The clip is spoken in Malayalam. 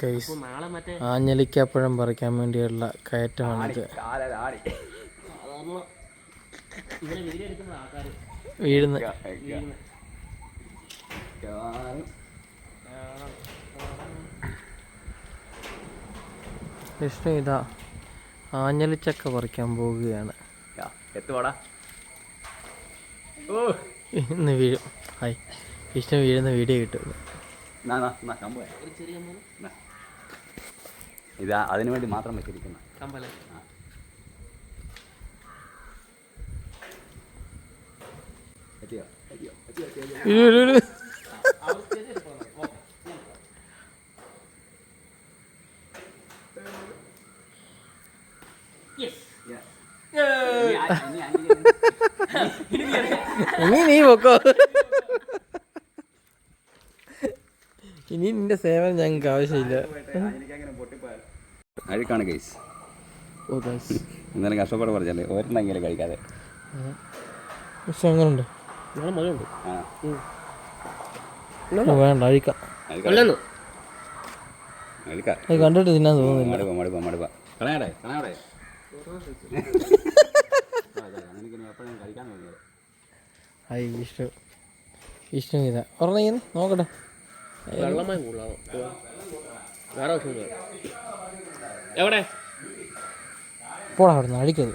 കൈസ്. ആഞ്ഞലിക്കപ്പഴം പറിക്കാൻ വേണ്ടിയുള്ള കയറ്റമാണിത് വീഴുന്ന വിഷ്ണു ഇതാ ആഞ്ഞലിച്ചക്ക പറിക്കാൻ പോവുകയാണ്. ഇന്ന് വീഴും. ഹായ്. വിഷ്ണു വീഴുന്ന വീഡിയോ കിട്ടും. ഒരു ചെറിയ. ഇതാ അതിനു വേണ്ടി മാത്രം വെച്ചിരിക്കുന്ന. എത്തിയോ എത്തിയോ എത്തിയോ എത്തിയോ ഇനി നീ പൊക്കോ. ഇനി നിന്റെ സേവനം ഞങ്ങൾക്ക് ആവശ്യമില്ല. അഴുക്കാണ് കേസ് ഓ ഗൈസ് ഇന്നലെ കഷ്ടപ്പാട് പറഞ്ഞല്ലേ ഒരെണ്ണെങ്കിലും കഴിക്കാതെ. പക്ഷെ അങ്ങനുണ്ട്. നിങ്ങളെ മകളുണ്ട് ആ. വേണ്ട അഴിക്കാം. കണ്ടിട്ട് തിന്നാൻ തോന്നുന്നില്ല. മടുപ്പ മടുപ്പ മടുപ്പ. കളയാടെ കളയാടെ. വിഷ്ണു വിഷ്ണു ഇതാ പറഞ്ഞ നോക്കട്ടെ. വെള്ളമായി കൂടുതലാണോ വേറെ ആവശ്യമില്ല എവിടെ? പോടാ അവിടെ നിന്ന് അഴിക്കത്